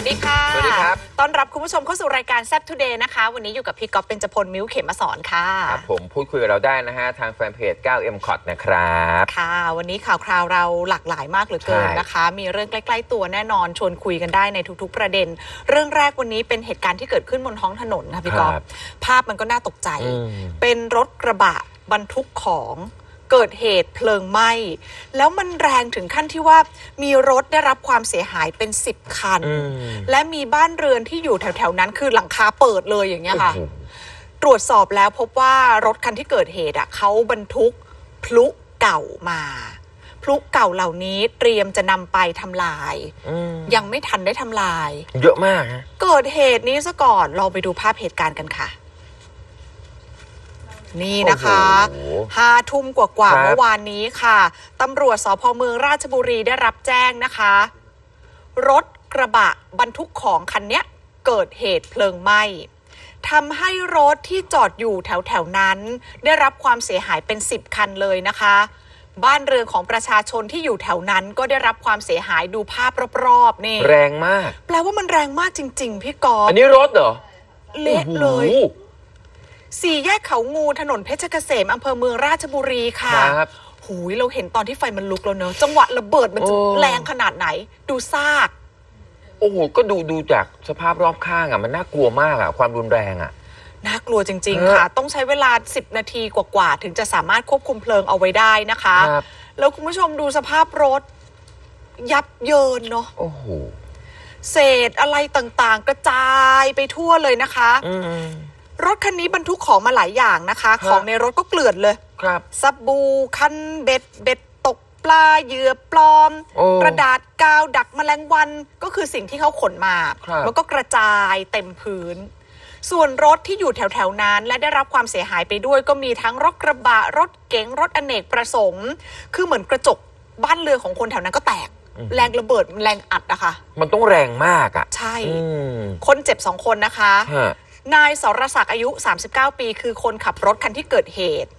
สวัสดีค่ะ สวัสดีครับ ต้อนรับคุณผู้ชมเข้าสู่รายการแซ p ทูเดย์นะคะ วันนี้อยู่กับพี่ก๊อฟเป็นจพลมิ้วเขมมาสอนค่ะครับผมพูดคุยกับเราได้นะฮะ ทางแฟนเพจ 9M c o t นะครับ ค่ะ วันนี้ข่าวคราวเราหลากหลายมากเหลือเกินใช่นะคะ มีเรื่องใกล้ๆตัวแน่นอนชวนคุยกันได้ในทุกๆประเด็น เรื่องแรกวันนี้เป็นเหตุการณ์ที่เกิดขึ้นบนท้องถนนค่ะพี่ก๊อฟครับภาพมันก็น่าตกใจอืมเป็นรถกระบะบรรทุกของ เกิดเหตุเพลิงไหม้แล้วมันแรงถึงขั้นที่ว่ามีรถได้รับความเสียหายเป็น 10 คันอืมและมีบ้านเรือนที่อยู่แถวๆนั้นคือหลังคาเปิดเลยอย่างเงี้ยค่ะโอ้โหตรวจสอบแล้วพบว่ารถคันที่เกิดเหตุอะเขาบรรทุกพลุเก่ามาพลุเก่าเหล่านี้เตรียมจะนำไปทำลายอืมยังไม่ทันได้ทำลาย เยอะมากฮะเกิดเหตุนี้ซะก่อนลองไปดูภาพเหตุการณ์กันค่ะ นี่นะคะโอ้โหห้าทุ่มกว่าครัๆบเมื่อวานนี้ค่ะตำรวจสพเมืองราชบุรีได้รับแจ้งนะคะ รถกระบะบรรทุกของคันเนี้ยเกิดเหตุเพลิงไหม้ทำให้รถที่จอดอยู่แถวๆนั้น ได้รับความเสียหายเป็น 10 คันเลยนะคะ บ้านเรือนของประชาชนที่อยู่แถวนั้นก็ได้รับความเสียหายดูภาพรอบๆนี่แรงมาก แปลว่ามันแรงมากจริง ๆ พี่กออัฟนนี้รถเหรอเละเลยโอ้โห สี่แยกเขางูถนนเพชรเกษมอำเภอเมืองราชบุรีค่ะครับ หูยเราเห็นตอนที่ไฟมันลุกแล้วเนอะจังหวะระเบิดมันจะโอ้ แรงขนาดไหน ดูซาก โอ้โหก็ดูดูจากสภาพรอบข้างอะมันน่ากลัวมากอะความรุนแรงอะ น่ากลัวจริง เออ ๆ ค่ะ ต้องใช้เวลา 10 นาทีกว่า ๆ ถึงจะสามารถควบคุมเพลิงเอาไว้ได้นะคะ ครับแล้วคุณผู้ชมดูสภาพรถ ยับเยินเนาะโอ้โหเศษอะไรต่างๆ กระจายไปทั่วเลยนะคะ อืม รถคันนี้บรรทุกของมาหลายอย่างนะคะฮะของในรถก็เกลื่อนเลย ครับสบู่คันเบ็ดเบ็ดตกปลาเหยื่อปลอม โอ้กระดาษกาวดักแมลงวันก็คือสิ่งที่เขาขนมา ครับ แล้วก็กระจายเต็มพื้น ส่วนรถที่อยู่แถวๆนั้น และได้รับความเสียหายไปด้วย ก็มีทั้งรถกระบะรถเก๋งรถอเนกประสงค์ คือเหมือนกระจกบ้านเรือนของคนแถวนั้นก็แตก แรงระเบิดแรงอัดนะคะ มันต้องแรงมากอะใช่ อืม คนเจ็บสองคนนะคะ ฮะ นายสรศักดิ์อายุ 39 ปี คือคนขับรถคันที่เกิดเหตุ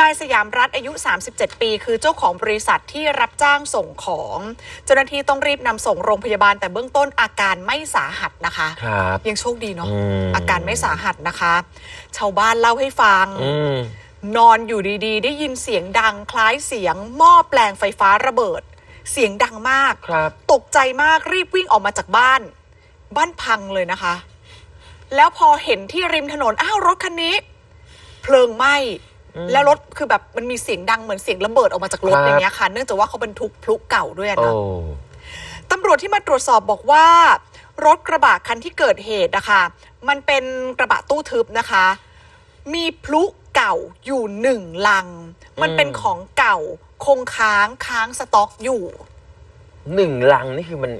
นายสยามรัฐอายุ 37 ปี คือเจ้าของบริษัทที่รับจ้างส่งของ เจ้าหน้าที่ต้องรีบนำส่งโรงพยาบาลแต่เบื้องต้นอาการไม่สาหัสนะคะครับยังโชคดีเนาะอืมอาการไม่สาหัสนะคะ ชาวบ้านเล่าให้ฟังอืมนอนอยู่ดีๆ ได้ยินเสียงดังคล้ายเสียงหม้อแปลงไฟฟ้าระเบิด เสียงดังมากครับตกใจมากรีบวิ่งออกมาจากบ้าน บ้านพังเลยนะคะ แล้วพอเห็นที่ริมถนนอ้าวรถคันนี้ เพลิงไหม้แล้วรถคือแบบมันมีเสียงดังเหมือนเสียงระเบิดออกมาจากรถครับ อย่างเงี้ยค่ะ เนื่องจากว่าเขาบรรทุกพลุเก่าด้วยอะโอ้ เนาะตำรวจที่มาตรวจสอบบอกว่า รถกระบะคันที่เกิดเหตุนะคะ มันเป็นกระบะตู้ทึบนะคะ มีพลุเก่าอยู่หนึ่งลัง มันเป็นของเก่าคงค้างค้างสต็อกอยู่ หนึ่งลังนี่คือมัน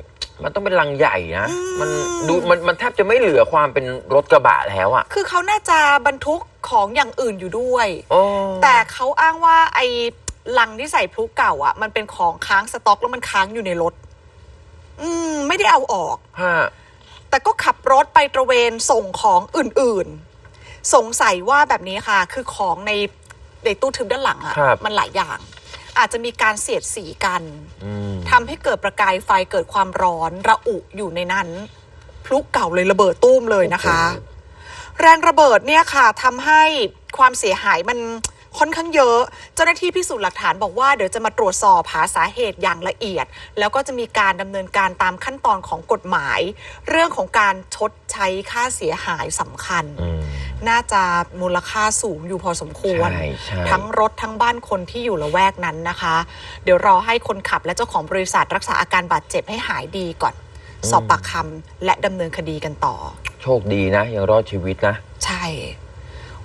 มันต้องเป็นลังใหญ่นะอืมมันดูมันมันแทบจะไม่เหลือความเป็นรถกระบะแล้วอะคือเขาน่าจะบรรทุกของอย่างอื่นอยู่ด้วยโอ้แต่เขาอ้างว่าไอ้ลังที่ใส่พลุเก่าอะมันเป็นของค้างสต็อกแล้วมันค้างอยู่ในรถ อืม ไม่ได้เอาออกฮะแต่ก็ขับรถไปตระเวนส่งของอื่นๆ สงสัยว่าแบบนี้ค่ะ คือของในในตู้ทึบด้านหลังอะครับมันหลายอย่าง อาจจะมีการเสียดสีกันอืมทำให้เกิดประกายไฟเกิดความร้อนระอุอยู่ในนั้น พลุเก่าเลยระเบิดตุ้มเลยนะคะ แรงระเบิดเนี่ยค่ะทำให้ความเสียหายมันค่อนข้างเยอะ เจ้าหน้าที่พิสูจน์หลักฐานบอกว่าเดี๋ยวจะมาตรวจสอบหาสาเหตุอย่างละเอียด แล้วก็จะมีการดำเนินการตามขั้นตอนของกฎหมาย เรื่องของการชดใช้ค่าเสียหายสำคัญอืม น่าจะมูลค่าสูงอยู่พอสมควร ใช่ใช่ ทั้งรถทั้งบ้านคนที่อยู่ละแวกนั้นนะคะ เดี๋ยวรอให้คนขับและเจ้าของบริษัทรักษาอาการบาดเจ็บให้หายดีก่อน สอบปากคำและดำเนินคดีกันต่อ โชคดีนะ ยังรอดชีวิตนะ ใช่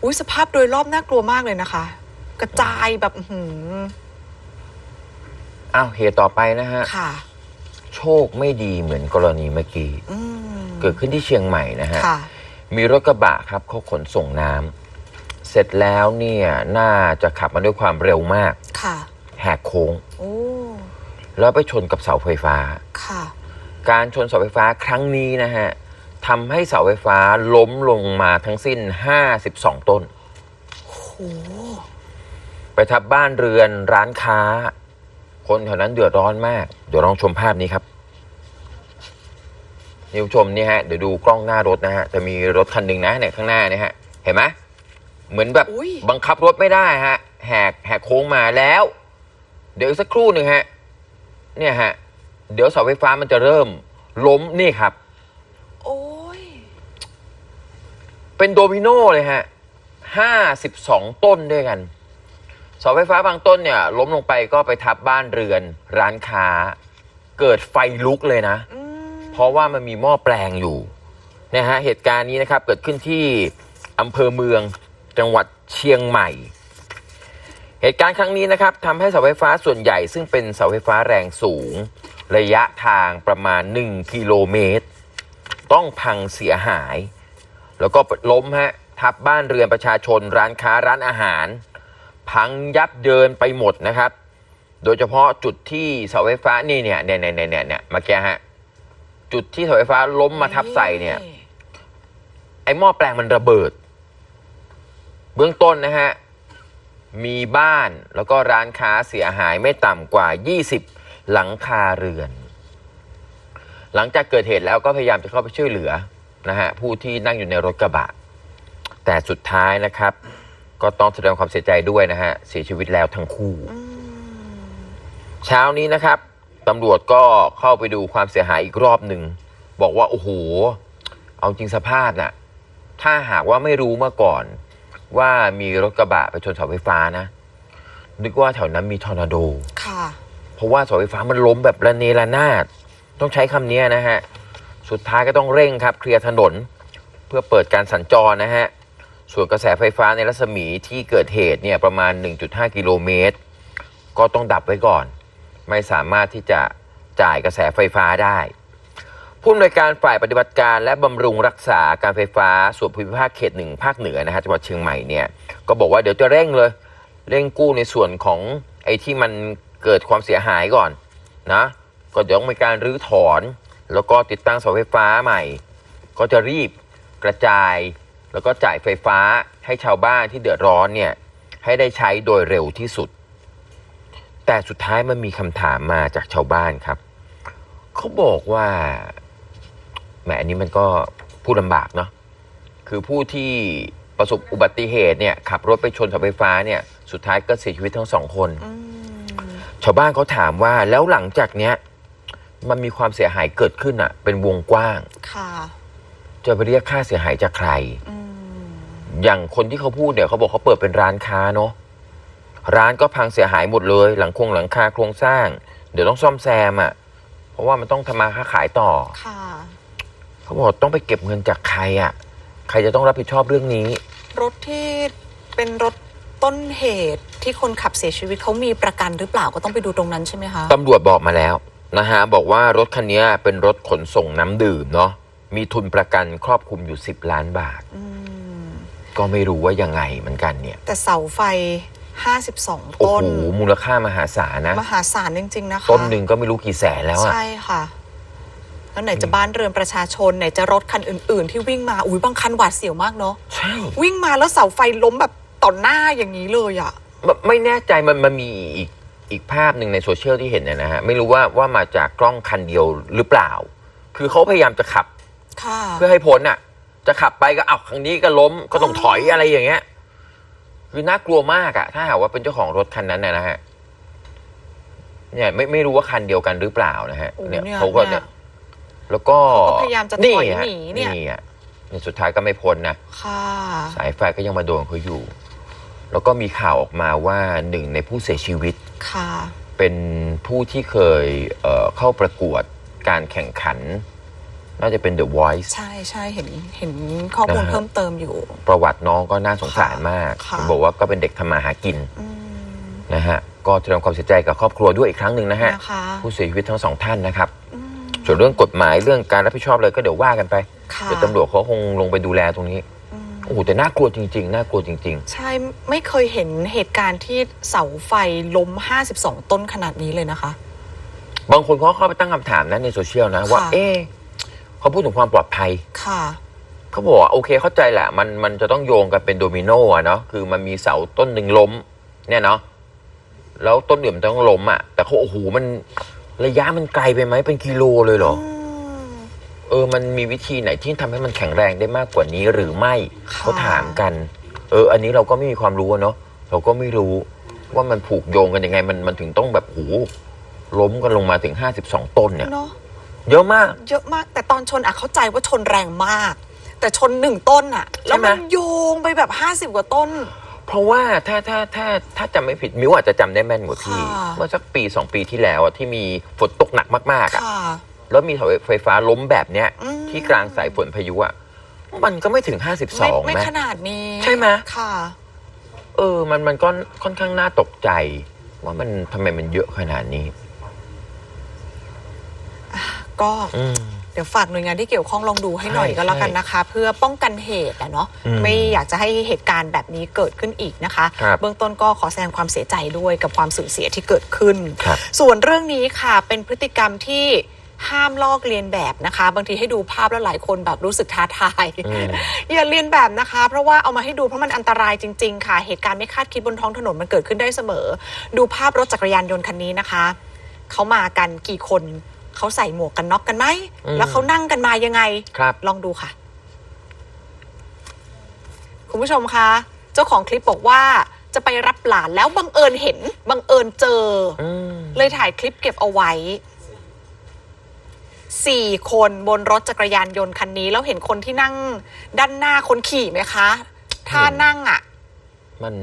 อุ้ยสภาพโดยรอบน่ากลัวมากเลยนะคะ กระจายแบบอื้อหืออ้าวเหตุต่อไปนะฮะ ค่ะ โชคไม่ดีเหมือนกรณีเมื่อกี้ อืมเกิดขึ้นที่เชียงใหม่นะฮะ ค่ะ มีรถกระบะครับเขาขนส่งน้ำเสร็จแล้วเนี่ยน่าจะขับมาด้วยความเร็วมาก ค่ะ แหกโค้ง โอ้ แล้วไปชนกับเสาไฟฟ้า ค่ะ การชนเสาไฟฟ้าครั้งนี้นะฮะทำให้เสาไฟฟ้าล้มลงมาทั้งสิ้น 52 ต้นโอ้ไปทับบ้านเรือนร้านค้า คนแถวนั้นเดือดร้อนมาก เดี๋ยวลองชมภาพนี้ครับ นี่คุณผู้ชมนี่ฮะเดี๋ยวดูกล้องหน้ารถนะฮะจะมีรถคันหนึ่งนะเนี่ยข้างหน้าเนี่ยฮะเห็นไหมเหมือนแบบอุ๊ยบังคับรถไม่ได้ฮะแหกแหกโค้งมาแล้ว เดี๋ยวอีกสักครู่หนึ่งฮะเนี่ยฮะเดี๋ยวเสาไฟฟ้ามันจะเริ่ม ล้มนี่ครับ โอ้ยเป็นโดมิโนเลยฮะห้าสิบสองต้นด้วยกันเสาไฟฟ้าบางต้นเนี่ย ล้มลงไปก็ไปทับบ้านเรือน ร้านค้า เกิดไฟลุกเลยนะอืม เพราะว่ามันมีหม้อแปลงอยู่นะฮะเหตุการณ์นี้นะครับเกิดขึ้นที่อำเภอเมืองจังหวัดเชียงใหม่ เหตุการณ์ครั้งนี้นะครับทำให้เสาไฟฟ้าส่วนใหญ่ ซึ่งเป็นเสาไฟฟ้าแรงสูง ระยะทางประมาณ 1 กิโลเมตร ต้องพังเสียหาย แล้วก็ล้มฮะทับบ้านเรือนประชาชนร้านค้าร้านอาหาร พังยับเยินไปหมดนะครับ โดยเฉพาะจุดที่เสาไฟฟ้านี่เนี่ยเนี่ยเนี่ยเนี่ยเนี่ยเมื่อกี้ฮะ จุดที่เสาไฟฟ้าล้มมาทับใส่เนี่ย ไอ้หม้อแปลงมันระเบิด เบื้องต้นนะฮะ มีบ้านแล้วก็ร้านค้าเสียหายไม่ต่ำกว่า 20 หลังคาเรือน หลังจากเกิดเหตุแล้วก็พยายามจะเข้าไปช่วยเหลือนะฮะผู้ที่นั่งอยู่ในรถกระบะ แต่สุดท้ายนะครับ ก็ต้องแสดงความเสียใจด้วยนะฮะเสียชีวิตแล้วทั้งคู่อืมเช้านี้นะครับ ตำรวจก็เข้าไปดูความเสียหายอีกรอบหนึ่ง บอกว่า โอ้โห เอาจริงสภาพน่ะ ถ้าหากว่าไม่รู้มาก่อน ว่ามีรถกระบะไปชนเสาไฟฟ้านะ นึกว่าแถวนั้นมีทอร์นาโด ค่ะ เพราะว่าเสาไฟฟ้ามันล้มแบบระเนระนาด ต้องใช้คำนี้นะฮะ สุดท้ายก็ต้องเร่งครับ เคลียร์ถนน เพื่อเปิดการสัญจรนะฮะ ส่วนกระแสไฟฟ้าในรัศมีที่เกิดเหตุเนี่ยประมาณ 1.5 กิโลเมตร ก็ต้องดับไว้ก่อน ไม่สามารถที่จะจ่ายกระแสไฟฟ้าได้ผู้อำนวยการฝ่ายปฏิบัติการและบำรุงรักษาการไฟฟ้าส่วนภูมิภาคเขตหนึ่งภาคเหนือนะฮะจังหวัดเชียงใหม่เนี่ยก็บอกว่าเดี๋ยวจะเร่งเลยเร่งกู้ในส่วนของไอ้ที่มันเกิดความเสียหายก่อนนะก็เดี๋ยวต้องมีการรื้อถอน แล้วก็ติดตั้งเสาไฟฟ้าใหม่ ก็จะรีบกระจาย แล้วก็จ่ายไฟฟ้าให้ชาวบ้านที่เดือดร้อนเนี่ยให้ได้ใช้โดยเร็วที่สุด แต่สุดท้ายมันมีคำถามมาจากชาวบ้านครับ เขาบอกว่าแหมอันนี้มันก็พูดลำบากเนาะคือผู้ที่ประสบอุบัติเหตุเนี่ยขับรถไปชนเสาไฟฟ้าเนี่ย สุดท้ายก็เสียชีวิตทั้งสองคนอืมชาวบ้านเขาถามว่าแล้วหลังจากเนี้ย มันมีความเสียหายเกิดขึ้นอะเป็นวงกว้าง ค่ะ จะไปเรียกค่าเสียหายจากใครอืมอย่างคนที่เขาพูดเนี่ยเขาบอกเขาเปิดเป็นร้านค้าเนาะ ร้านก็พังเสียหายหมดเลย หลังคงหลังคาโครงสร้าง เดี๋ยวต้องซ่อมแซมอะ่ะ เพราะว่ามันต้องทำมาค้าขายต่อ ค่ะ เขาบอกต้องไปเก็บเงินจากใครอะ่ะ ใครจะต้องรับผิดชอบเรื่องนี้ รถที่เป็นรถต้นเหตุที่คนขับเสียชีวิตเขามีประกันหรือเปล่าก็ต้องไปดูตรงนั้นใช่ไหมคะ ตำรวจบอกมาแล้วนะฮะบอกว่ารถคันนี้เป็นรถขนส่งน้ำดื่มเนาะมีทุนประกันครอบคลุมอยู่ 10 ล้านบาท อืม ก็ไม่รู้ว่ายังไงเหมือนกันเนี่ย แต่เสาไฟ 52 โอ้ต้น โหมูลค่ามหาศาลนะ มหาศาลจริง ๆ นะคะ ต้นหนึ่งก็ไม่รู้กี่แสนแล้วอะใช่ค่ะ แล้วไหนจะบ้านเรือนประชาชน ไหนจะรถคันอื่น ๆ ที่วิ่งมา อุ้ยบางคันหวาดเสียวมากเนาะ ใช่วิ่งมาแล้วเสาไฟล้มแบบต่อหน้าอย่างนี้เลยอะไม่ไม่แน่ใจมันมันมีอีกอีกภาพหนึ่งในโซเชียลที่เห็นเนยนะฮะ ไม่รู้ว่าว่ามาจากกล้องคันเดียวหรือเปล่า คือเขาพยายามจะขับ ค่ะ เพื่อให้พ้นอะ จะขับไปก็เอาครั้งนี้ก็ล้มก็ต้องถอยอะไรอย่างเงี้ย คือน่ากลัวมากอะถ้าหากว่าเป็นเจ้าของรถคันนั้นนะนะฮะเนี่ยไม่ไม่รู้ว่าคันเดียวกันหรือเปล่านะฮะโอ้เนี่ยเนี่ยเขาก็เนี่เนี่ยยแล้วก็เขาก็พยายามจะถอยฮหนีเนี่ยนี่อะเนี่ยสุดท้ายก็ไม่พ้นนะค่ะสายไฟก็ยังมาโดนเขาอยู่ แล้วก็มีข่าวออกมาว่าหนึ่งในผู้เสียชีวิตค่ะเป็นผู้ที่เคยเอ่อเข้าประกวดการแข่งขัน น่าจะเป็น The Voice ใช่ใช่เห็นเห็นข้อมูลนะฮะ เพิ่มเติมอยู่ ประวัติน้องก็น่าสงสารมากค่ะบอกว่าก็เป็นเด็กทำมาหากินอืมนะฮะก็แสดงความเสียใจกับครอบครัวด้วยอีกครั้งหนึ่งนะฮะนะคะผู้เสียชีวิตทั้งสองท่านนะครับ อืมส่วนเรื่องกฎหมายเรื่องการรับผิดชอบเลยก็เดี๋ยวว่ากันไป ค่ะเดี๋ยวตำรวจเขาคงลงไปดูแลตรงนี้ อืม โอ้โหแต่น่ากลัวจริง ๆ น่ากลัวจริง ใช่ไม่เคยเห็นเหตุการณ์ที่เสาไฟล้ม 52 ต้นขนาดนี้เลยนะคะ ๆ บางคนเขาเข้าไปตั้งคำถามนะในโซเชียลนะ ว่า ค่ะ เอ๊ะ เขาพูดถึงความปลอดภัย ค่ะ เขาบอกว่าโอเคเข้าใจแหละมันมันจะต้องโยงกันเป็นโดมิโนอะเนาะคือมันมีเสาต้นหนึ่งล้ม เนี่ยเนาะแล้วต้นอื่นมันต้องล้มอะแต่เขาโอ้โหมันระยะมันไกลไปไหมเป็นกิโลเลยเหรอ อืม เอเออมันมีวิธีไหนที่ทำให้มันแข็งแรงได้มากกว่านี้หรือไม่ค่ะ เขาถามกัน เออ อันนี้เราก็ไม่มีความรู้อะเนาะเราก็ไม่รู้ว่ามันผูกโยงกันยังไง มันมันถึงต้องแบบโหล้มกันลงมาถึง 52 ต้นเนี่ย เนาะ เยอะมาก เยอะมากแต่ตอนชนอะเข้าใจว่าชนแรงมาก แต่ชนหนึ่งต้นอะแล้วมันใช่ไหมโยงไปแบบห้าสิบกว่าต้น เพราะว่าถ้าถ้าถ้าถ้าจำไม่ผิดมิวอาจจะจำได้แม่นกว่าพี่ ค่ะ เมื่อสักปีสองปีที่แล้วอะที่มีฝนตกหนักมากๆอะค่ะ แล้วมีเสาไฟฟ้าล้มแบบเนี้ย อืม ที่กลางสายฝนพายุอะมันก็ไม่ถึง ไม่52ไม่ไหม ขนาดนี้ใช่ไหม ค่ะ เออ มันมันก็ค่อนข้างน่าตกใจ ว่ามันทำไมมันเยอะขนาดนี้ ก็อืมเดี๋ยวฝากหน่วยงานที่เกี่ยวข้องลองดูให้หน่อยใช่ก็แล้วกันนะคะ เพื่อป้องกันเหตุอะเนาะอืมไม่อยากจะให้เหตุการณ์แบบนี้เกิดขึ้นอีกนะคะครับเบื้องต้นก็ขอแสดงความเสียใจด้วยกับความสูญเสียที่เกิดขึ้นครับส่วนเรื่องนี้ค่ะเป็นพฤติกรรมที่ห้ามลอกเลียนแบบนะคะ บางทีให้ดูภาพแล้วหลายคนแบบรู้สึกท้าทายอืมอย่าเลียนแบบนะคะ เพราะว่าเอามาให้ดูเพราะมันอันตรายจริง ๆ ค่ะ เหตุการณ์ไม่คาดคิดบนท้องถนนมันเกิดขึ้นได้เสมอ ดูภาพรถจักรยานยนต์คันนี้นะคะเขามากันกี่คน เขาใส่หมวกกันน็อกกันไหม อืม แล้วเขานั่งกันมายังไง ครับ ลองดูค่ะ คุณผู้ชมคะ เจ้าของคลิปบอกว่าจะไปรับหลานแล้วบังเอิญเห็น บังเอิญเจอ อืมเลยถ่ายคลิปเก็บเอาไว้สี่คนบนรถจักรยานยนต์คันนี้ แล้วเห็นคนที่นั่งด้านหน้าคนขี่ไหมคะท่านั่งอะ มัน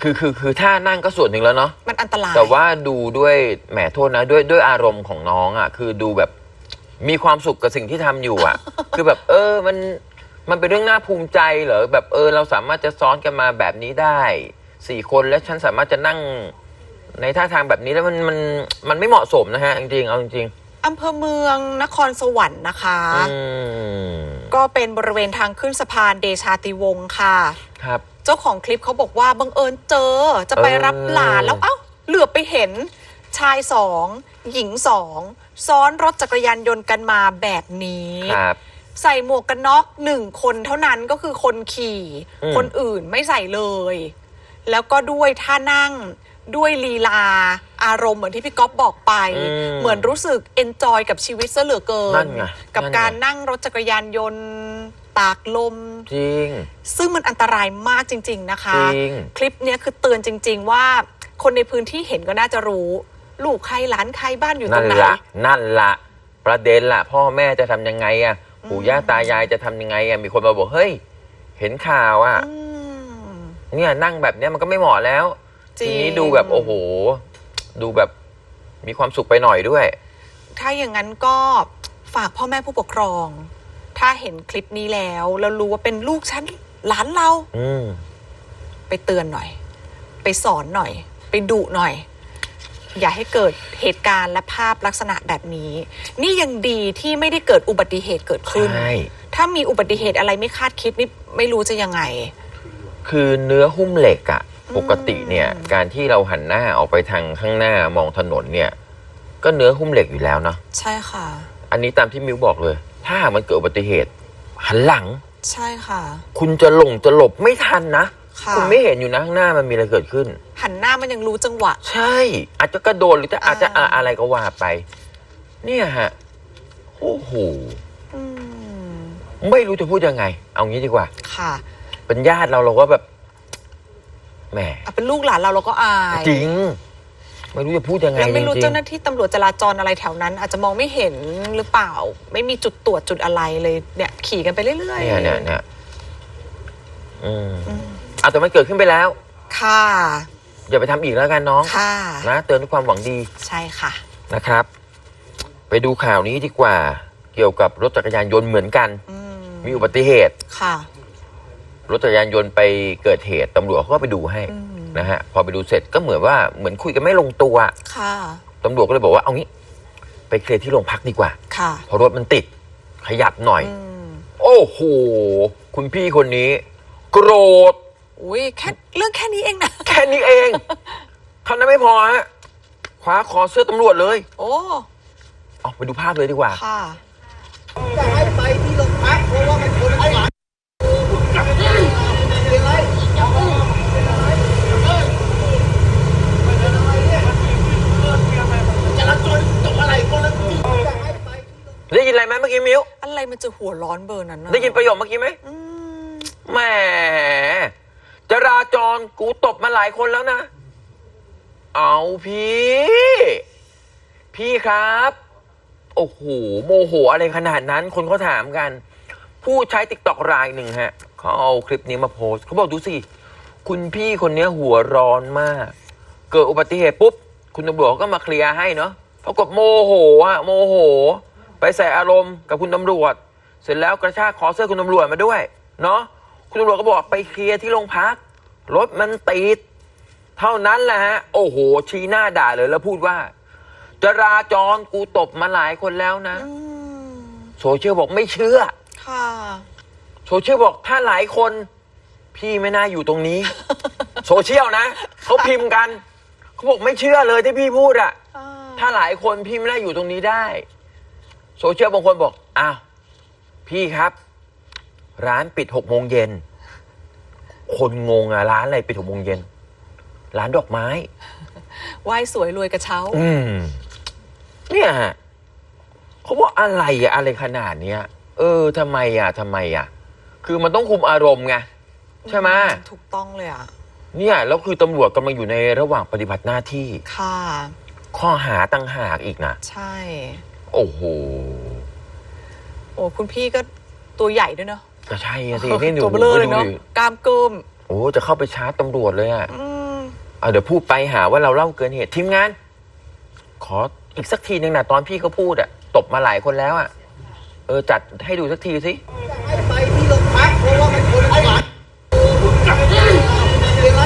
คือคือคือถ้านั่งก็ส่วนหนึ่งแล้วเนาะมันอันตราย แต่ว่าดูด้วยแหมโทษนะด้วยด้วยอารมณ์ของน้องอะ คือดูแบบมีความสุขกับสิ่งที่ทำอยู่อะ คือแบบเออมันมันเป็นเรื่องน่าภูมิใจเหรอแบบเออ เราสามารถจะซ้อนกันมาแบบนี้ได้สี่คนแล้วฉันสามารถจะนั่งในท่าทางแบบนี้แล้วมันมันมันไม่เหมาะสมนะฮะจริงๆเอาจริง อำเภอเมืองนครสวรรค์นะคะๆอืมก็เป็นบริเวณทางขึ้นสะพานเดชาติวงศ์ค่ะ ครับ เจ้าของคลิปเขาบอกว่าบังเอิญเจอจะไปรับหลานเออแล้วเอ้าเหลือบไปเห็นชายสองหญิงสองซ้อนรถจักรยานยนต์กันมาแบบนี้ครับใส่หมวกกันน็อกหนึ่งคนเท่านั้นก็คือคนขี่อืมคนอื่นไม่ใส่เลย แล้วก็ด้วยท่านั่ง ด้วยลีลา อารมณ์เหมือนที่พี่ก๊อฟบอกไปเหมือนรู้สึกเอนจอยกับชีวิตซะเหลือเกินั่นนไงกับนั่นไง การนั่งรถจักรยานยนต์ ตากลม จริง ซึ่งมันอันตรายมากจริง ๆ นะคะ จริง คลิปเนี้ยคือเตือนจริง ๆ ว่า คนในพื้นที่เห็นก็น่าจะรู้ ลูกใครหลานใครบ้านอยู่ตนั่รนงไหน ละนั่นละประเด็นละพ่อแม่จะทำยังไงอะปู่ย่าตายายจะทำยังไงอะมีคนมาบอกเฮ้ย เห็นข่าวอะ อืม เนี่ยนั่งแบบเนี้ยมันก็ไม่เหมาะแล้ว จริง ทีนี้ดูแบบโอ้โห ดูแบบมีความสุขไปหน่อยด้วย ถ้าอย่างนั้นก็ฝากพ่อแม่ผู้ปกครอง ถ้าเห็นคลิปนี้แล้วแล้วรู้ว่าเป็นลูกฉันหลานเรา อืม ไปเตือนหน่อย ไปสอนหน่อย ไปดุหน่อย อย่าให้เกิดเหตุการณ์และภาพลักษณะแบบนี้ นี่ยังดีที่ไม่ได้เกิดอุบัติเหตุเกิดขึ้น ใช่ ถ้ามีอุบัติเหตุอะไรไม่คาดคิดนี่ไม่รู้จะยังไง คือเนื้อหุ้มเหล็กอะอืม ปกติเนี่ยการที่เราหันหน้าออกไปทางข้างหน้ามองถนนเนี่ย ก็เนื้อหุ้มเหล็กอยู่แล้วเนาะใช่ค่ะ อันนี้ตามที่มิวบอกเลย ถ้าหากมันเกิดอุบัติเหตุ หันหลัง ใช่ค่ะ คุณจะหลงจะหลบไม่ทันนะค่ะคุณไม่เห็นอยู่นะข้างหน้ามันมีอะไรเกิดขึ้น หันหน้ามันยังรู้จังหวะ ใช่ อาจจะกระโดดหรือจะอาจจะอ่าอะอะไรก็ว่าไป เนี่ยฮะโอ้โหอืมไม่รู้จะพูดยังไง เอางี้ดีกว่า ค่ะ เป็นญาติเราเราก็แบบ แหมอะเป็นลูกหลานเราเราก็อายจริง ไม่รู้จะพูดยังไงแล้วไม่รู้จริงๆเจ้าหน้าที่ตำรวจจราจรอะไรแถวนั้น อาจจะมองไม่เห็นหรือเปล่า ไม่มีจุดตรวจจุดอะไรเลยเนี่ยขี่กันไปเรื่อยๆเนี่ยเนี่ยเนี่ยอืมเอาแต่มันเกิดขึ้นไปแล้ว ค่ะอย่าไปทำอีกแล้วกันน้องค่ะนะเตือนด้วยความหวังดีใช่ค่ะ นะครับ ไปดูข่าวนี้ดีกว่า เกี่ยวกับรถจักรยานยนต์เหมือนกัน อืมมีอุบัติเหตุ ค่ะ รถจักรยานยนต์ไปเกิดเหตุตำรวจเขาก็ไปดูให้อืมนะฮะพอไปดูเสร็จก็เหมือนว่าเหมือนคุยกันไม่ลงตัวค่ะ ตำรวจก็เลยบอกว่าเอางี้ ไปเคลียร์ที่โรงพักดีกว่าค่ะเพราะรถมันติดขยับหน่อย อืมโอ้โหคุณพี่คนนี้ โกรธ อุ้ยแค่เรื่องแค่นี้เองนะ แค่นี้เองเท่านั้นไม่พอฮะคว้าคอเสื้อตำรวจเลย โอ้ เอาไปดูภาพเลยดีกว่า ค่ะจะให้ไปที่โรงพักเพราะว่ามันคนละหลังเป็นไรจราจรตกอะ ไรคนละที่จะให้ไปที่โรงได้ยินอะไรไหมเมื่อกี้มิ้ว อะไรมันจะหัวร้อนเบอร์นั้นน่ะได้ยินประโยคเมื่อกี้ไหมอืมแหมจราจรกูตบมาหลายคนแล้วนะ เอาพี่ พี่ครับ โอ้โหโมโหอะไรขนาดนั้น คนเขาถามกัน ผู้ใช้ติ๊กต็อกรายหนึ่งฮะเขาเอาคลิปนี้มาโพสต์เขาบอกดูสิ คุณพี่คนเนี้ยหัวร้อนมาก เกิดอุบัติเหตุปุ๊บ คุณตำรวจก็มาเคลียร์ให้เนาะปรากฏโมโหอะโมโห ไปใส่อารมณ์กับคุณตำรวจ เสร็จแล้วกระชากคอเสื้อคุณตำรวจมาด้วย เนาะคุณตำรวจก็บอกไปเคลียร์ที่โรงพักรถมันติด เท่านั้นแหละฮะ โอ้โห ชี้หน้าด่าเลยแล้วพูดว่า จราจรกูตบมาหลายคนแล้วนะ อืมโซเชียลบอกไม่เชื่อ ค่ะ โซเชียลบอกถ้าหลายคน พี่ไม่น่าอยู่ตรงนี้ โซเชียลนะเขาพิมพ์กันเขาบอกไม่เชื่อเลยที่พี่พูดอะอ่า ถ้าหลายคนพี่ไม่น่าอยู่ตรงนี้ได้ โซเชียลบางคนบอกอ้าวพี่ครับ ร้านปิดหกโมงเย็น คนงงอะร้านอะไรปิดหกโมงเย็น ร้านดอกไม้ ไหว้สวยรวยกระเช้า อืม เนี่ยฮะเขาบอกอะไรอะอะไรขนาดเนี้ย เออทำไมอะทำไมอะคือมันต้องคุมอารมณ์ไงใช่ไหมถูกต้องเลยอะ เนี่ยแล้วคือตำรวจกำลังอยู่ในระหว่างปฏิบัติหน้าที่ ค่ะ ข้อหาตั้งหากอีกนะ ใช่ โอ้โห โอ้คุณพี่ก็ตัวใหญ่ด้วยเนาะก็ใช่อะสินี่หนูตัวเบลอเลยเนาะดูดิกล้ามเกิมโอ้จะเข้าไปชาร์จตำรวจเลยอะอืมเอาเดี๋ยวพูดไปหาว่าเราเล่าเกินเหตุทีมงาน ขออีกสักทีหนึ่งนะตอนพี่เขาพูดอะตบมาหลายคนแล้วอะเออจัดให้ดูสักทีสิจะให้ไปที่โรงพักเพราะว่ามันคนละฝันเป็นไร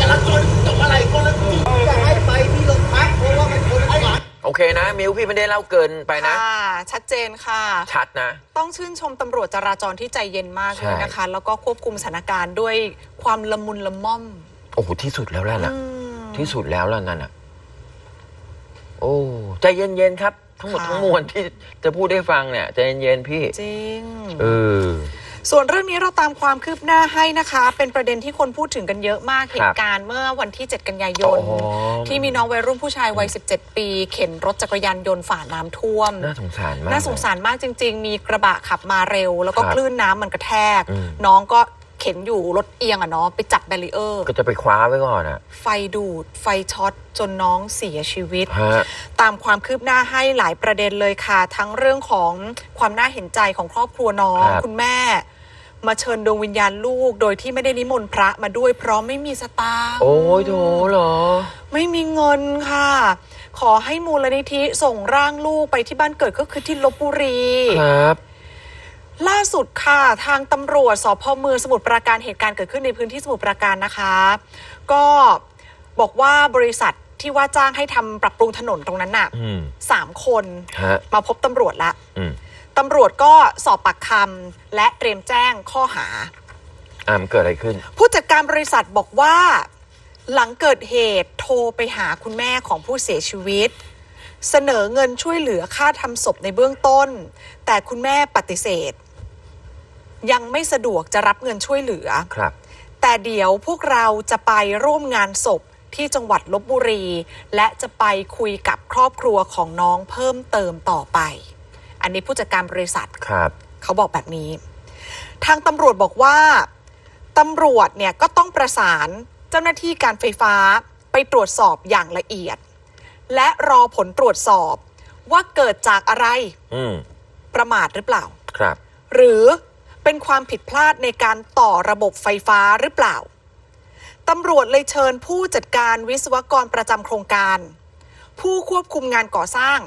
จะรับชนตกอะไรคนละที่จะให้ไปที่โรงพักเพราะว่ามันคนละฝัน โอ เคนะ มิวพี่ไม่ได้เล่าเกินไปนะ ค่ะชัดเจนค่ะ ชัดนะ ต้องชื่นชมตำรวจจราจรที่ใจเย็นมากใช่ เลยนะคะ แล้วก็ควบคุมสถานการณ์ด้วยความละมุนละม่อมโอ้โหที่สุดแล้วแหละนะ อืม ที่สุดแล้วแล้วนั่นอะ โอ้ ใจเย็นๆครับ ทั้งหมดค่ะ ทั้งมวลที่จะพูดให้ฟังเนี่ย ใจเย็นๆพี่ จริง เออ ส่วนเรื่องนี้เราตามความคืบหน้าให้นะคะ เป็นประเด็นที่คนพูดถึงกันเยอะมากครับเหตุการณ์เมื่อวันที่ 7 กันยายนอ๋อที่มีน้องวัยรุ่นผู้ชายวัย 17 ปี เข็นรถจักรยานยนต์ฝ่าน้ำท่วม น่าสงสารมากน่าสงสารมากจริง ๆ มีกระบะขับมาเร็ว แล้วก็ครับคลื่นน้ำมันกระแทกอืมน้องก็เข็นอยู่รถเอียงอะเนาะไปจับแบรีเออร์ ก็จะไปคว้าไว้ก่อนอะไฟดูดไฟช็อตจนน้องเสียชีวิตฮะตามความคืบหน้าให้หลายประเด็นเลยค่ะ ทั้งเรื่องของความน่าเห็นใจของครอบครัวน้องครับคุณแม่ มาเชิญดวงวิญญาณลูก โดยที่ไม่ได้นิมนต์พระมาด้วย เพราะไม่มีสตางค์โอ้ยโถเหรอ ไม่มีเงินค่ะ ขอให้มูลนิธิส่งร่างลูกไปที่บ้านเกิดก็คือที่ลบบุรี ครับ ล่าสุดค่ะ ทางตำรวจสพเมืองสมุทรปราการเหตุการณ์เกิดขึ้นในพื้นที่สมุทรปราการนะคะ ก็บอกว่าบริษัทที่ว่าจ้างให้ทำปรับปรุงถนนตรงนั้นน่ะอืมสามคนฮะมาพบตำรวจละ อืม ตำรวจก็สอบปากคำและเตรียมแจ้งข้อหา อ่ามันเกิดอะไรขึ้น ผู้จัดการบริษัทบอกว่า หลังเกิดเหตุโทรไปหาคุณแม่ของผู้เสียชีวิต เสนอเงินช่วยเหลือค่าทำศพในเบื้องต้น แต่คุณแม่ปฏิเสธ ยังไม่สะดวกจะรับเงินช่วยเหลือ ครับ แต่เดี๋ยวพวกเราจะไปร่วมงานศพที่จังหวัดลบบุรี และจะไปคุยกับครอบครัวของน้องเพิ่มเติมต่อไป อันนี้ผู้จัดการบริษัทครับ เขาบอกแบบนี้ ทางตำรวจบอกว่าตำรวจเนี่ยก็ต้องประสานเจ้าหน้าที่การไฟฟ้าไปตรวจสอบอย่างละเอียด และรอผลตรวจสอบว่าเกิดจากอะไรอืมประมาทหรือเปล่า ครับ หรือเป็นความผิดพลาดในการต่อระบบไฟฟ้าหรือเปล่า ตำรวจเลยเชิญผู้จัดการวิศวกรประจำโครงการ ผู้ควบคุมงานก่อสร้าง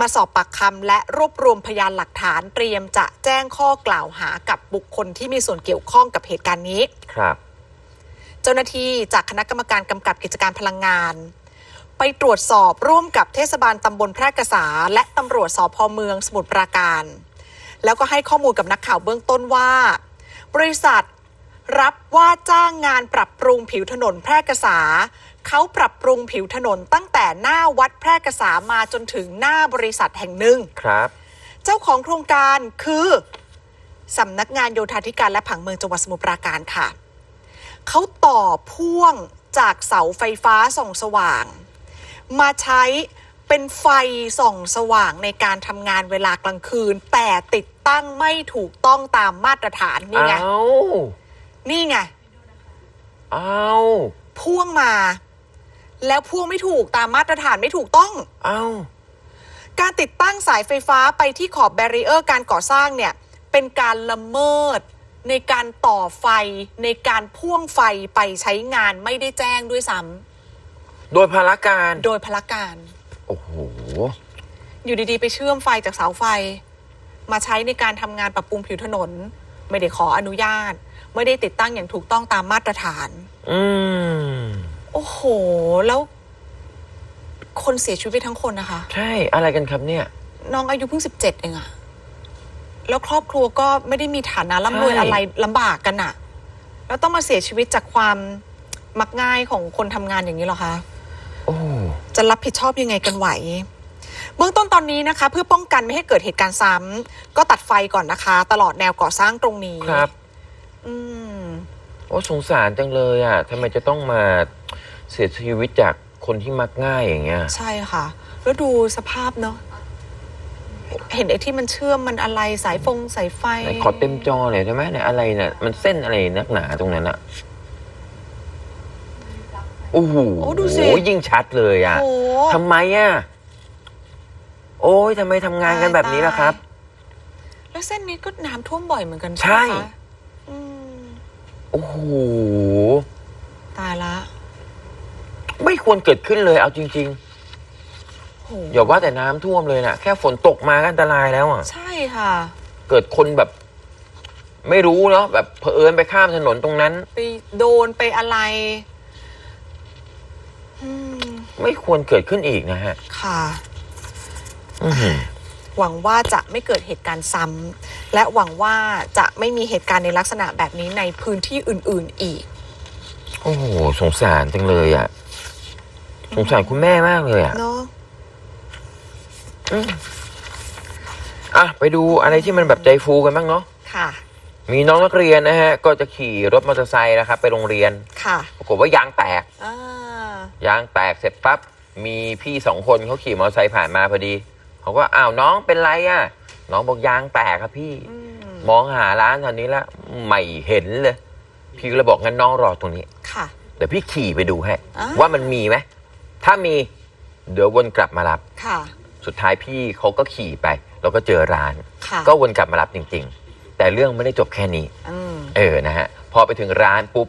มาสอบปากคำและรวบรวมพยานหลักฐานเตรียมจะแจ้งข้อกล่าวหากับบุคคลที่มีส่วนเกี่ยวข้องกับเหตุการณ์นี้ ครับ เจ้าหน้าที่จากคณะกรรมการกำกับกิจการพลังงาน ไปตรวจสอบร่วมกับเทศบาลตำบลแพร่กษา และตำรวจสพเมืองสมุทรปราการ แล้วก็ให้ข้อมูลกับนักข่าวเบื้องต้นว่า บริษัท รับว่าจ้างงานปรับปรุงผิวถนนแพร่กษา เขาปรับปรุงผิวถนนตั้งแต่หน้าวัดแพร่กษามาจนถึงหน้าบริษัทแห่งหนึ่ง ครับ เจ้าของโครงการคือสำนักงานโยธาธิการและผังเมืองจังหวัดสมุทรปราการค่ะ เขาต่อพ่วงจากเสาไฟฟ้าส่องสว่าง มาใช้เป็นไฟส่องสว่างในการทำงานเวลากลางคืน แต่ติดตั้งไม่ถูกต้องตามมาตรฐานนี่ไงเอา นี่ไงเอาพ่วงมา แล้วพ่วงไม่ถูกตามมาตรฐานไม่ถูกต้องเอาการติดตั้งสายไฟฟ้าไปที่ขอบแบรีเออร์การก่อสร้างเนี่ย เป็นการละเมิด ในการต่อไฟในการพ่วงไฟไปใช้งานไม่ได้แจ้งด้วยซ้โดยพละการำโดยพละการ โอ้โหอยู่ดีๆ ไปเชื่อมไฟจากเสาไฟ มาใช้ในการทำงานปรับปรุงผิวถนน ไม่ได้ขออนุญาต ไม่ได้ติดตั้งอย่างถูกต้องตามมาตรฐาน อืมโอ้โห แล้ว คนเสียชีวิตไปทั้งคนนะคะ ใช่อะไรกันครับเนี่ย น้องอายุเพิ่งสิบเจ็ดเองอะแล้วครอบครัวก็ไม่ได้มีฐานะร่ำรวยใช่ อะไรลำบากกันอะแล้วต้องมาเสียชีวิตจากความมักง่ายของคนทำงานอย่างนี้เหรอคะ โอ้จะรับผิดชอบยังไงกันไหว เบื้องต้นตอนนี้นะคะ เพื่อป้องกันไม่ให้เกิดเหตุการณ์ซ้ำก็ตัดไฟก่อนนะคะ ตลอดแนวก่อสร้างตรงนี้ ครับ อืมโอ้สงสารจังเลยอะทำไมจะต้องมาเสียชีวิตจากคนที่มักง่ายอย่างเงี้ย ใช่ค่ะ แล้วดูสภาพเนาะเห็นไอ้ที่มันเชื่อมมันอะไรสายฟงสายไฟไหนขอเต็มจอเลยได้ไหมเนี่ยอะไรเนี่ยมันเส้นอะไรนักหนาตรงนั้นอะโอ้โหโอ้ดูสิ ยิ่งชัดเลยอะโอ้ทำไมอะโอ้ยทำไมทำงานกันแบบนี้ล่ะครับ แล้วเส้นนี้ก็น้ำท่วมบ่อยเหมือนกันใช่ใช่ไหมคะอืม โอ้โห ตายละไม่ควรเกิดขึ้นเลยเอาจริง โหๆ อย่าว่าแต่น้ำท่วมเลยนะแค่ฝนตกมาก็อันตรายแล้วอะใช่ค่ะ เกิดคนแบบ ไม่รู้เนาะแบบเผอิญไปข้ามถนนตรงนั้น ไปโดนไปอะไรอืมไม่ควรเกิดขึ้นอีกนะฮะค่ะ อื้อหือ หวังว่าจะไม่เกิดเหตุการณ์ซ้ำและหวังว่าจะไม่มีเหตุการณ์ในลักษณะแบบนี้ในพื้นที่อื่น ๆอีก โอ้โหสงสารจังเลยอะสงสารคุณแม่มากเลยอะเนาะอืมอะไปดูอะไรที่มันแบบใจฟูกันบ้างเนาะค่ะ มีน้องนักเรียนนะฮะ ก็จะขี่รถมอเตอร์ไซค์นะครับไปโรงเรียนค่ะปรากฏว่ายางแตกอ่ายางแตกเสร็จปั๊บมีพี่สองคนเขาขี่มอเตอร์ไซค์ผ่านมาพอดี เขาก็อ้าวน้องเป็นไรอะ่ะ น้องบอกยางแตกครับพี่อืมมองหาร้านตอนนี้ละไม่เห็นเลย พี่ก็เลยบอกงั้นน้องรอตรงนี้ค่ะเดี๋ยวพี่ขี่ไปดูให้อ่าว่ามันมีไหมถ้ามีเดี๋ยววนกลับมารับค่ะ สุดท้ายพี่เขาก็ขี่ไป แล้วก็เจอร้านค่ะก็วนกลับมารับจริง ๆ แต่เรื่องไม่ได้จบแค่นี้อืมเออนะฮะพอไปถึงร้านปุ๊บ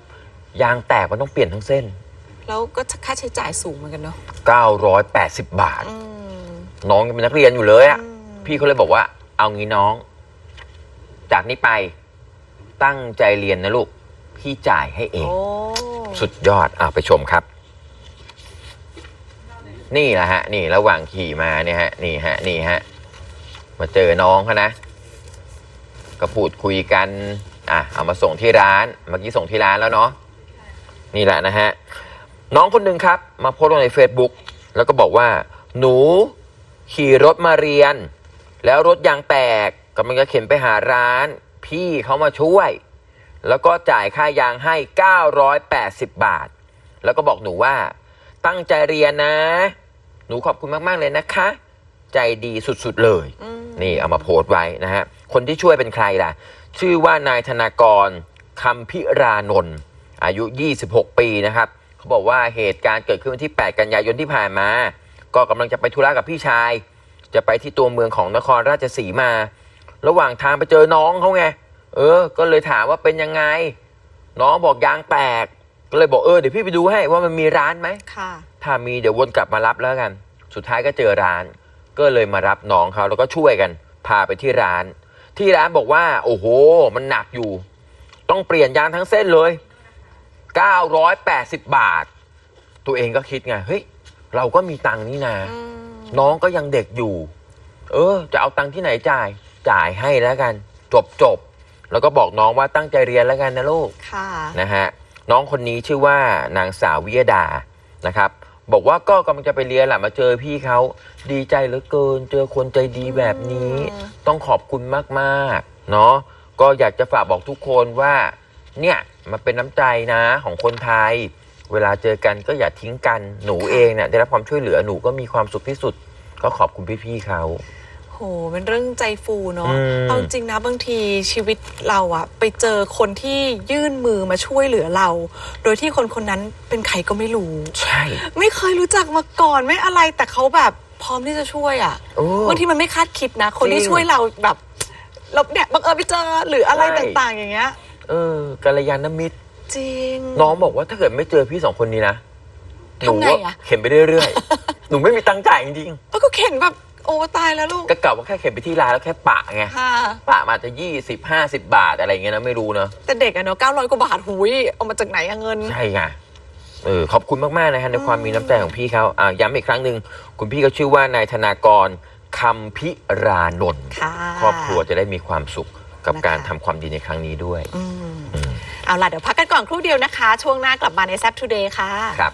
ยางแตกมันต้องเปลี่ยนทั้งเส้น แล้วก็ค่าใช้จ่ายสูงเหมือนกันเนาะ980 บาทอืม น้องยังเป็นนักเรียนอยู่เลยอะอืมพี่เขาเลยบอกว่า เอางี้น้อง จากนี้ไปตั้งใจเรียนนะลูก พี่จ่ายให้เอง โอ้สุดยอดอะไปชมครับ นี่แหละฮะ นี่ระหว่างขี่มาเนี่ยฮะ นี่ฮะ นี่ฮะ มาเจอน้องเขานะก็พูดคุยกัน อะ เอามาส่งที่ร้าน เมื่อกี้ส่งที่ร้านแล้วเนาะ นี่แหละนะฮะ น้องคนหนึ่งครับ มาโพสต์ลงใน Facebook แล้วก็บอกว่า หนู ขี่รถมาเรียน แล้วรถยางแตกกำลังจะเข็นไปหาร้าน พี่เขามาช่วย แล้วก็จ่ายค่ายางให้ 980 บาท แล้วก็บอกหนูว่า ตั้งใจเรียนนะ หนูขอบคุณมาก ๆ เลยนะคะ ใจดีสุด ๆ เลยอืมนี่เอามาโพสต์ไว้นะฮะ คนที่ช่วยเป็นใครล่ะ ชื่อว่านายธนากรคำพิรานนท์อายุ 26 ปีนะครับ เขาบอกว่าเหตุการณ์เกิดขึ้นวันที่ 8 กันยายนที่ผ่านมา ก็กำลังจะไปธุระกับพี่ชาย จะไปที่ตัวเมืองของนครราชสีมา ระหว่างทางไปเจอน้องเขาไง เออ ก็เลยถามว่าเป็นยังไง น้องบอกยางแตก ก็เลยบอกเออเดี๋ยวพี่ไปดูให้ว่ามันมีร้านไหมค่ะ ถ้ามีเดี๋ยววนกลับมารับแล้วกัน สุดท้ายก็เจอร้าน ก็เลยมารับน้องเขาแล้วก็ช่วยกัน พาไปที่ร้าน ที่ร้านบอกว่า โอ้โห มันหนักอยู่ ต้องเปลี่ยนยางทั้งเส้นเลย980 บาท ตัวเองก็คิดไง เฮ้ย เราก็มีตังค์นี่นาอืมน้องก็ยังเด็กอยู่ เออ จะเอาตังค์ที่ไหนจ่าย จ่ายให้แล้วกัน จบจบ แล้วก็บอกน้องว่าตั้งใจเรียนแล้วกันนะลูก ค่ะนะฮะ น้องคนนี้ชื่อว่านางสาววิยดา นะครับ บอกว่าก็กำลังจะไปเรียนแหละมาเจอพี่เขา ดีใจเหลือเกิน เจอคนใจดีแบบนี้อืมต้องขอบคุณมากๆ เนาะ ก็อยากจะฝากบอกทุกคนว่า เนี่ย มันเป็นน้ำใจนะของคนไทย เวลาเจอกันก็อย่าทิ้งกันหนูเองเนี่ยได้รับความช่วยเหลือหนูก็มีความสุขที่สุด ก็ขอบคุณพี่ๆเขาโหเป็นเรื่องใจฟูเนาะอืมเอาจริงนะบางทีชีวิตเราอะไปเจอคนที่ยื่นมือมาช่วยเหลือเรา โดยที่คนคนนั้นเป็นใครก็ไม่รู้ ใช่ ไม่เคยรู้จักมาก่อนไม่อะไรแต่เขาแบบพร้อมที่จะช่วยอะโอ้บางทีมันไม่คาดคิดนะ คนที่จริงช่วยเราแบบเราเนี่ยบังเอิญไปเจอหรืออะไรใช่ต่างๆ อย่างเงี้ยเออกัลยาณมิตร จริง น้องบอกว่าถ้าเกิดไม่เจอพี่สองคนนี้นะหนูทำไงก็อะเข็นไปเรื่อยๆ หนูไม่มีตังค์จ่ายจริงแล้วก็เข็นแบบโอ้ตายแล้วลูกๆก็กลับว่าแค่เข็นไปที่ร้านแล้วแค่ปะไงค่ะ ปะมาจะยี่สิบห้าสิบบาทอะไรเงี้ยนะไม่รู้เนอะแต่เด็กอะเนาะเก้าร้อยกว่าบาทหุยเอามาจากไหนอะเงิน ใช่ไงเออขอบคุณมากๆนะฮะในความมีน้ำใจของพี่เขาอ่าย้ำอีกครั้งหนึ่งคุณพี่เขาชื่อว่านายธนากรคำพิรานนท์ค่ะ ครอบครัวจะได้มีความสุขกับนะคะการทำความดีในครั้งนี้ด้วย อืม เอาล่ะเดี๋ยวพักกันก่อนครู่เดียวนะคะ ช่วงหน้ากลับมาในแซ p ทูเดย์ค่ะ ครับ